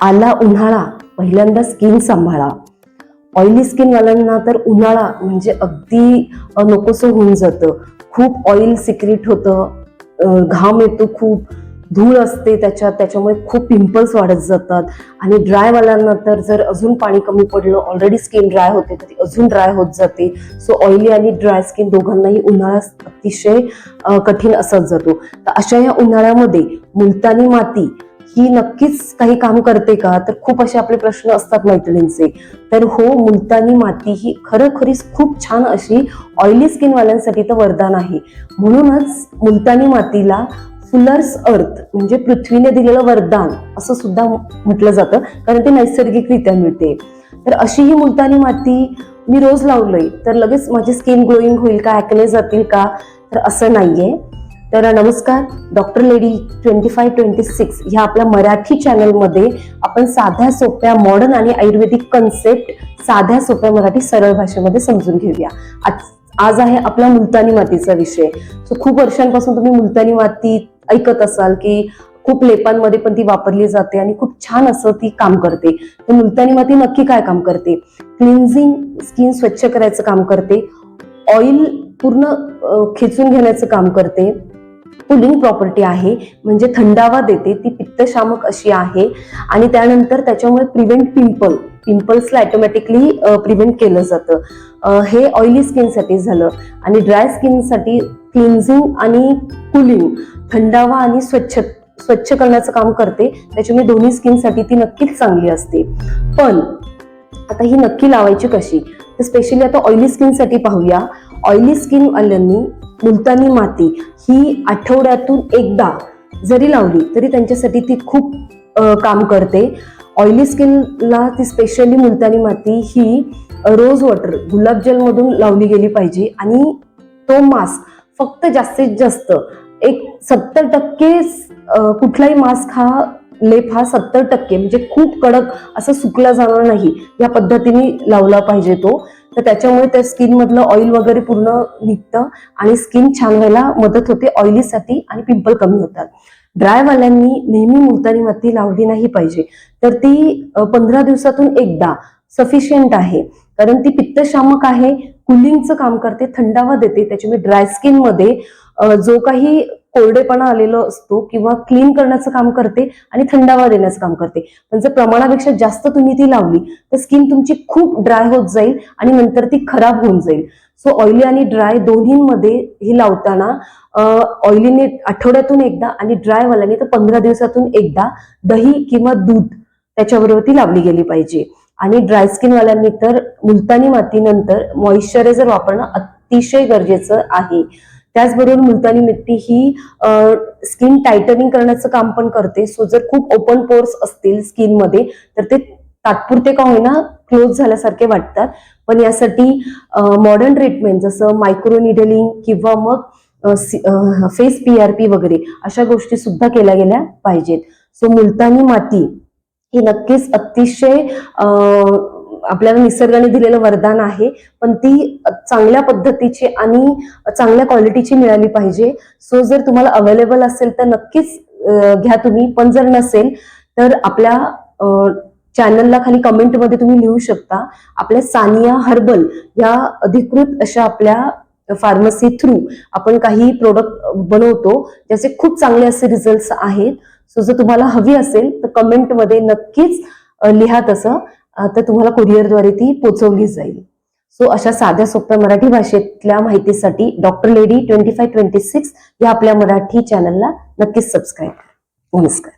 आला उन्हाळा. पहिल्यांदा स्किन सांभाळा. ऑइली स्किनवाल्यांना तर उन्हाळा म्हणजे अगदी नकोसं होऊन जातं. खूप ऑइल सिक्रेट होतं. घाम येतो खूप. धूळ असते त्याच्यात त्याच्यामुळे खूप पिंपल्स वाढत जातात. आणि ड्रायवाल्यांना तर जर अजून पाणी कमी पडलं ऑलरेडी स्किन ड्राय होते तर ती अजून ड्राय होत जाते. सो ऑइली आणि ड्राय स्किन दोघांनाही उन्हाळा अतिशय कठीण असत जातो. तर अशा या उन्हाळ्यामध्ये मुलतानी माती ही नक्कीच काही काम करते का? तर खूप असे आपले प्रश्न असतात मैत्रिणींचे. तर हो मुलतानी माती ही खरोखरीच खूप छान अशी ऑइली स्किन वाल्यांसाठी तर वरदान आहे. म्हणूनच मुलतानी मातीला फुलर्स अर्थ म्हणजे पृथ्वीने दिलेलं वरदान असं सुद्धा म्हटलं जातं कारण ते नैसर्गिकरित्या मिळते. तर अशी ही मुलतानी माती मी रोज लावलंय. तर लगेच माझी स्किन ग्लोईंग होईल का? ऍकने जातील का? तर असं नाहीये. तर नमस्कार doctor lady twenty five twenty six ह्या आपल्या मराठी चॅनलमध्ये आपण साध्या सोप्या मॉडर्न आणि आयुर्वेदिक कन्सेप्ट साध्या सोप्या मराठी सरळ भाषेमध्ये समजून घेऊया. आज आज आहे आपला मुलतानी मातीचा विषय. सो खूप वर्षांपासून तुम्ही मुलतानी माती ऐकत असाल की खूप लेपांमध्ये पण ती वापरली जाते आणि खूप छान असं ती काम करते. तर मुलतानी माती नक्की काय काम करते? क्लिन्झिंग स्किन स्वच्छ करायचं काम करते. ऑइल पूर्ण खेचून घेण्याचं काम करते. कुलिंग प्रॉपर्टी आहे म्हणजे थंडावा देते ती पित्तशामक अशी आहे. आणि त्यानंतर त्याच्यामुळे प्रिव्हेंट पिंपल पिंपल्सला ऑटोमॅटिकली प्रिव्हेंट केलं जातं. हे ऑइली स्किनसाठी झालं. आणि ड्राय स्किनसाठी क्लिन्झिंग आणि कुलिंग थंडावा आणि स्वच्छ स्वच्छ करण्याचं काम करते. त्याच्यामुळे दोन्ही स्किनसाठी ती नक्कीच चांगली असते. पण आता ही नक्की लावायची कशी? तर स्पेशली आता ऑइली स्किनसाठी पाहूया. ऑइली स्किन आल्यांनी मुलतानी माती ही आठवड्यातून एकदा जरी लावली तरी त्यांच्यासाठी ती खूप काम करते. ऑइली स्किनला ती स्पेशली मुलतानी माती ही रोज वॉटर गुलाब जलमधून लावली गेली पाहिजे. आणि तो मास्क फक्त जास्तीत जास्त एक सत्तर टक्के कुठलाही मास्क हा लेप हा सत्तर टक्के म्हणजे खूप कडक असं सुकला जाणार नाही. या पद्धतीने लावला पाहिजे तो. तर त्याच्यामुळे त्या स्किन मधलं ऑइल वगैरे पूर्ण निघतं आणि स्किन छान व्हायला मदत होते. ऑइलीसाठी आणि पिंपल कमी होतात. ड्रायवाल्यांनी नेहमी मुलतानी माती लावली नाही पाहिजे. तर ती पंधरा दिवसातून एकदा सफिशियंट आहे. कारण ती पित्तशामक आहे कुलिंगचं काम करते थंडावा देते. त्याच्यामुळे ड्राय स्किनमध्ये जो काही कोरडेपणा आलेला असतो किंवा क्लीन करण्याचं काम करते आणि थंडावा देण्याचं काम करते. पण जर प्रमाणापेक्षा जास्त तुम्ही ती लावली तर स्किन तुमची खूप ड्राय होत जाईल आणि नंतर ती खराब होऊन जाईल. सो ऑइली आणि ड्राय दोन्हीमध्ये हे लावताना ऑइलीने आठवड्यातून एकदा आणि ड्राय वाल्याने तर पंधरा दिवसातून एकदा दही किंवा दूध त्याच्याबरोबर ती लावली गेली पाहिजे. आणि ड्राय स्किन वाल्यांनी तर मुलतानी मातीनंतर मॉइश्चरायझर वापरणं अतिशय गरजेचं आहे. त्याचबरोबर मुलतानी मिट्टी ही स्किन टायटनिंग करण्याचं काम पण करते. सो जर खूप ओपन पोर्स असतील स्किनमध्ये तर ते तात्पुरते का होईना क्लोज झाल्यासारखे वाटतात. पण यासाठी मॉडर्न ट्रीटमेंट जसं मायक्रोनिडलिंग किंवा मग फेस पी आर पी वगैरे अशा गोष्टी सुद्धा केल्या गेल्या पाहिजेत. सो मुलतानी माती ही नक्कीच अतिशय आपल्याला निसर्गाने दिलेलं वरदान आहे पण ती चांगल्या पद्धतीची आणि चांगल्या क्वालिटीची मिळाली पाहिजे. सो जर तुम्हाला अवेलेबल असेल तर नक्कीच घ्या तुम्ही. पण जर नसेल तर आपल्या चॅनलला खाली कमेंटमध्ये तुम्ही लिहू शकता. आपल्या सानिया हर्बल या अधिकृत अशा आपल्या फार्मसी थ्रू आपण काही प्रोडक्ट बनवतो ज्याचे खूप चांगले असे रिझल्ट आहेत. सो जर तुम्हाला हवी असेल तर कमेंटमध्ये नक्कीच लिहा तसं. तर तुम्हाला कुरिअरद्वारे ती पोचवली जाईल. सो अशा साध्या सोप्या मराठी भाषेतल्या माहितीसाठी doctor lady twenty five twenty six या आपल्या मराठी चॅनलला नक्कीच सबस्क्राईब नमस्कार.